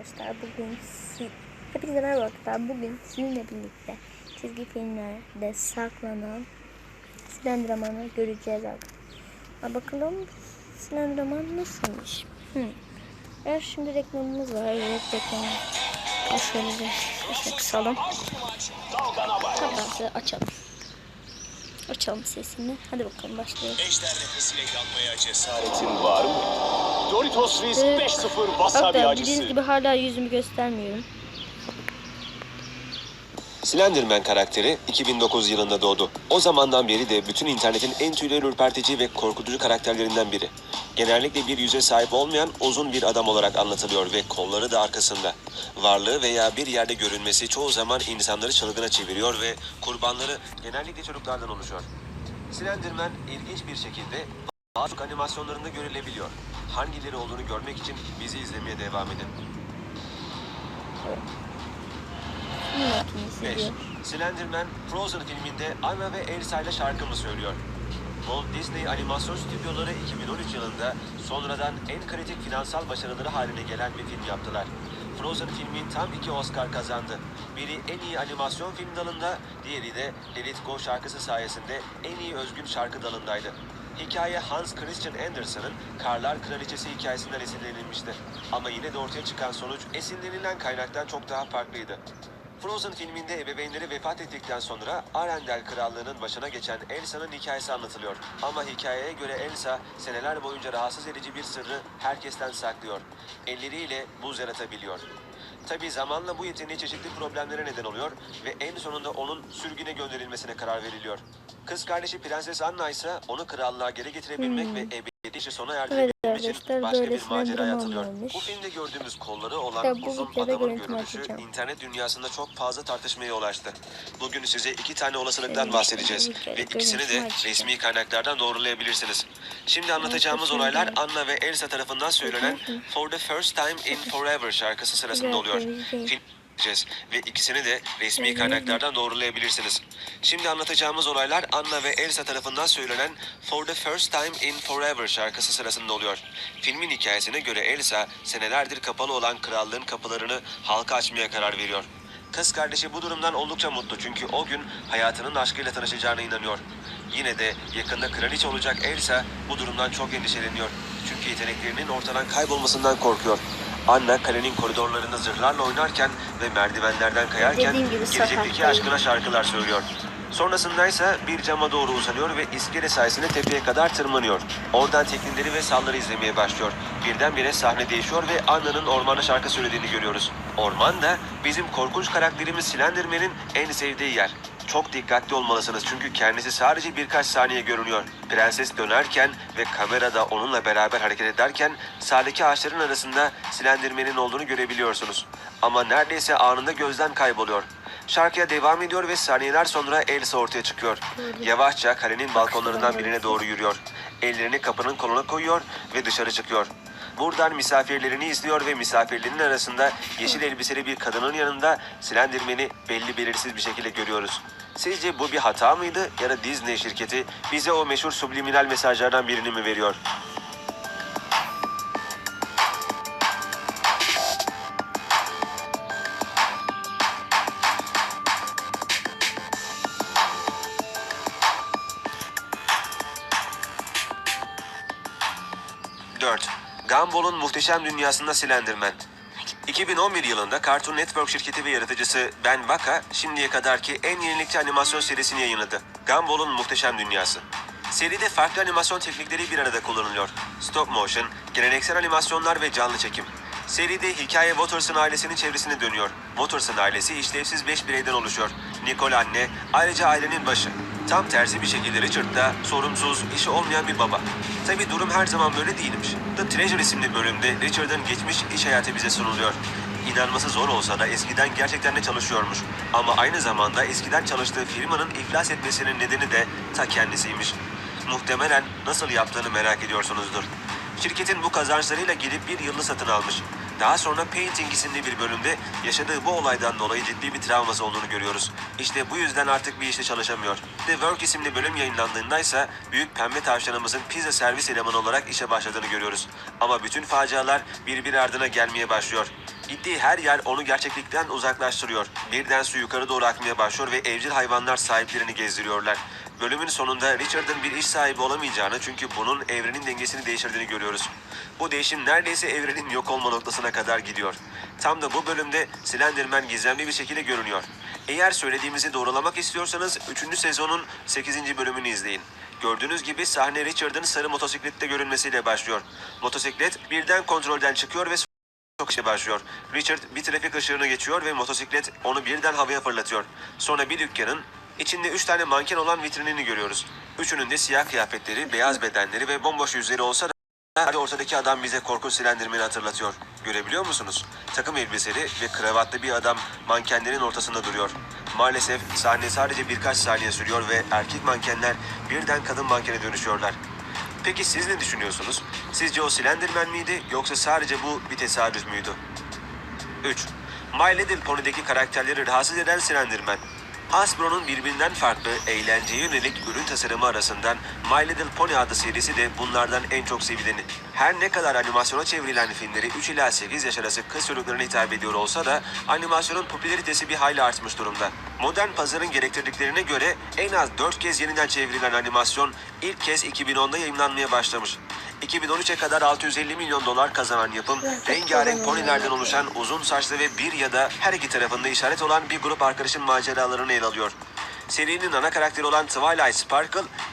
Arkadaşlar bugün si Hepinize merhaba arkadaşlar. Bugün sizinle birlikte çizgi filmlerde saklanan Slenderman'ı göreceğiz arkadaşlar. Bakalım Slenderman nasılmış? Hmm. Evet şimdi reklamımız var. Evet reklamı. Şöyle. Kapağımızı açalım. Açalım sesini. Hadi bakalım başlayalım. Ejder nefesiyle yanmaya cesaretin var mı? Doritos Risk Evet. 5-0 wasabi Hatta acısı. bildiğiniz gibi hala yüzümü göstermiyorum. Slenderman karakteri 2009 yılında doğdu. O zamandan beri de bütün internetin en tüyleri ürpertici ve korkutucu karakterlerinden biri. Genellikle bir yüze sahip olmayan uzun bir adam olarak anlatılıyor ve kolları da arkasında. Varlığı veya bir yerde görünmesi çoğu zaman insanları çılgına çeviriyor ve kurbanları genellikle çocuklardan oluşuyor. Slenderman ilginç bir şekilde bazı animasyonlarında görülebiliyor. Hangileri olduğunu görmek için bizi izlemeye devam edin. Film makinesi 5. diyor. Slenderman Frozen filminde Anna ve Elsa ile şarkımı söylüyor. Walt Disney Animasyon Stüdyoları 2013 yılında sonradan en kritik finansal başarıları haline gelen bir film yaptılar. Frozen filmi tam iki Oscar kazandı. Biri en iyi animasyon film dalında, diğeri de Let It Go şarkısı sayesinde en iyi özgün şarkı dalındaydı. Hikaye Hans Christian Andersen'ın Karlar Kraliçesi hikayesinden esinlenilmişti. Ama yine de ortaya çıkan sonuç esinlenilen kaynaktan çok daha farklıydı. Frozen filminde ebeveynleri vefat ettikten sonra Arendelle Krallığı'nın başına geçen Elsa'nın hikayesi anlatılıyor. Ama hikayeye göre Elsa seneler boyunca rahatsız edici bir sırrı herkesten saklıyor. Elleriyle buz yaratabiliyor. Tabi zamanla bu yeteneği çeşitli problemlere neden oluyor ve en sonunda onun sürgüne gönderilmesine karar veriliyor. Kız kardeşi Prenses Anna ise onu krallığa geri getirebilmek Hmm. ve ebedi işi sona Evet erdirebilmek için başka bir maceraya durum atılıyor. olmuş. Bu filmde gördüğümüz kolları olan İşte bu uzun adamın görünüşü atacağım. internet dünyasında çok fazla tartışmaya ulaştı. Bugün size iki tane olasılıktan Şöyle bahsedeceğiz ve ikisini de resmi kaynaklardan doğrulayabilirsiniz. Şimdi anlatacağımız olaylar Anna ve Elsa tarafından söylenen. For the First Time in Forever şarkısı sırasında oluyor. temizleyin. Film izleyeceğiz ve ikisini de resmi kaynaklardan doğrulayabilirsiniz. Şimdi anlatacağımız olaylar Anna ve Elsa tarafından söylenen For the First Time in Forever şarkısı sırasında oluyor. Filmin hikayesine göre Elsa senelerdir kapalı olan krallığın kapılarını halka açmaya karar veriyor. Kız kardeşi bu durumdan oldukça mutlu çünkü o gün hayatının aşkıyla tanışacağına inanıyor. Yine de yakında kraliçe olacak Elsa bu durumdan çok endişeleniyor. Çünkü yeteneklerinin ortadan kaybolmasından korkuyor. Anna kalenin koridorlarında zırhlarla oynarken ve merdivenlerden kayarken Dediğim gibi gelecekteki aşkına şarkılar söylüyor. Sonrasında ise bir cama doğru uzanıyor ve iskele sayesinde tepeye kadar tırmanıyor. Oradan teknikleri ve salları izlemeye başlıyor. Birdenbire sahne değişiyor ve Anna'nın ormanda şarkı söylediğini görüyoruz. Orman da bizim korkunç karakterimiz Slenderman'in en sevdiği yer. Çok dikkatli olmalısınız çünkü kendisi sadece birkaç saniye görünüyor. Prenses dönerken ve kamerada onunla beraber hareket ederken sağdaki ağaçların arasında Slenderman'in olduğunu görebiliyorsunuz. Ama neredeyse anında gözden kayboluyor. Şarkıya devam ediyor ve saniyeler sonra Elsa ortaya çıkıyor. Yavaşça kalenin balkonlarından birine doğru yürüyor. Ellerini kapının koluna koyuyor ve dışarı çıkıyor. Buradan misafirlerini izliyor ve misafirlerinin arasında yeşil elbiseli bir kadının yanında Slenderman'i belli belirsiz bir şekilde görüyoruz. Sizce bu bir hata mıydı ya da Disney şirketi bize o meşhur subliminal mesajlardan birini mi veriyor? Dört. Gumball'un muhteşem dünyasında Slenderman. 2011 yılında Cartoon Network şirketi ve yaratıcısı Ben Waka şimdiye kadarki en yenilikçi animasyon serisini yayınladı. Gumball'un muhteşem dünyası. Seride farklı animasyon teknikleri bir arada kullanılıyor. Stop motion, geleneksel animasyonlar ve canlı çekim. Seride hikaye Watterson ailesinin çevresine dönüyor. Watterson ailesi işlevsiz 5 bireyden oluşuyor. Nicole anne, ayrıca ailenin başı. Tam tersi bir şekilde Richard da sorumsuz, işi olmayan bir baba. Tabi durum her zaman böyle değilmiş. The Treasure isimli bölümde Richard'ın geçmiş iş hayatı bize sunuluyor. İnanması zor olsa da eskiden gerçekten de çalışıyormuş. Ama aynı zamanda eskiden çalıştığı firmanın iflas etmesinin nedeni de ta kendisiymiş. Muhtemelen nasıl yaptığını merak ediyorsunuzdur. Şirketin bu kazançlarıyla gidip bir yılı satın almış. Daha sonra Painting isimli bir bölümde yaşadığı bu olaydan dolayı ciddi bir travması olduğunu görüyoruz. İşte bu yüzden artık bir işte çalışamıyor. The Work isimli bölüm yayınlandığında ise büyük pembe tavşanımızın pizza servis elemanı olarak işe başladığını görüyoruz. Ama bütün facialar birbiri ardına gelmeye başlıyor. Gittiği her yer onu gerçeklikten uzaklaştırıyor. Birden su yukarı doğru akmaya başlıyor ve evcil hayvanlar sahiplerini gezdiriyorlar. Bölümün sonunda Richard'ın bir iş sahibi olamayacağını çünkü bunun evrenin dengesini değiştirdiğini görüyoruz. Bu değişim neredeyse evrenin yok olma noktasına kadar gidiyor. Tam da bu bölümde Slenderman gizemli bir şekilde görünüyor. Eğer söylediğimizi doğrulamak istiyorsanız 3. sezonun 8. bölümünü izleyin. Gördüğünüz gibi sahne Richard'ın sarı motosiklette görünmesiyle başlıyor. Motosiklet birden kontrolden çıkıyor ve çok işe başlıyor. Richard bir trafik ışığını geçiyor ve motosiklet onu birden havaya fırlatıyor. Sonra bir dükkanın içinde üç tane manken olan vitrinini görüyoruz. Üçünün de siyah kıyafetleri, beyaz bedenleri ve bomboş yüzleri olsa da Hadi ortadaki adam bize korkunç silendirmeni hatırlatıyor. Görebiliyor musunuz? Takım elbiseli ve kravatlı bir adam mankenlerin ortasında duruyor. Maalesef sahne sadece birkaç saniye sürüyor ve erkek mankenler birden kadın mankene dönüşüyorlar. Peki siz ne düşünüyorsunuz? Sizce o Slenderman miydi yoksa sadece bu bir tesadüf müydü? 3. My Little Pony'deki karakterleri rahatsız eden Slenderman. Hasbro'nun birbirinden farklı, eğlenceye yönelik ürün tasarımı arasından My Little Pony adlı serisi de bunlardan en çok sevileni. Her ne kadar animasyona çevrilen filmleri 3 ila 8 yaş arası kız çocuklarına hitap ediyor olsa da animasyonun popülaritesi bir hayli artmış durumda. Modern pazarın gerektirdiklerine göre en az 4 kez yeniden çevrilen animasyon ilk kez 2010'da yayınlanmaya başlamış. 2013'e kadar 650 milyon dolar kazanan yapım, rengarenk ponilerden oluşan uzun saçlı ve bir ya da her iki tarafında işaret olan bir grup arkadaşın maceralarını ele alıyor. Serinin ana karakteri olan Twilight Sparkle,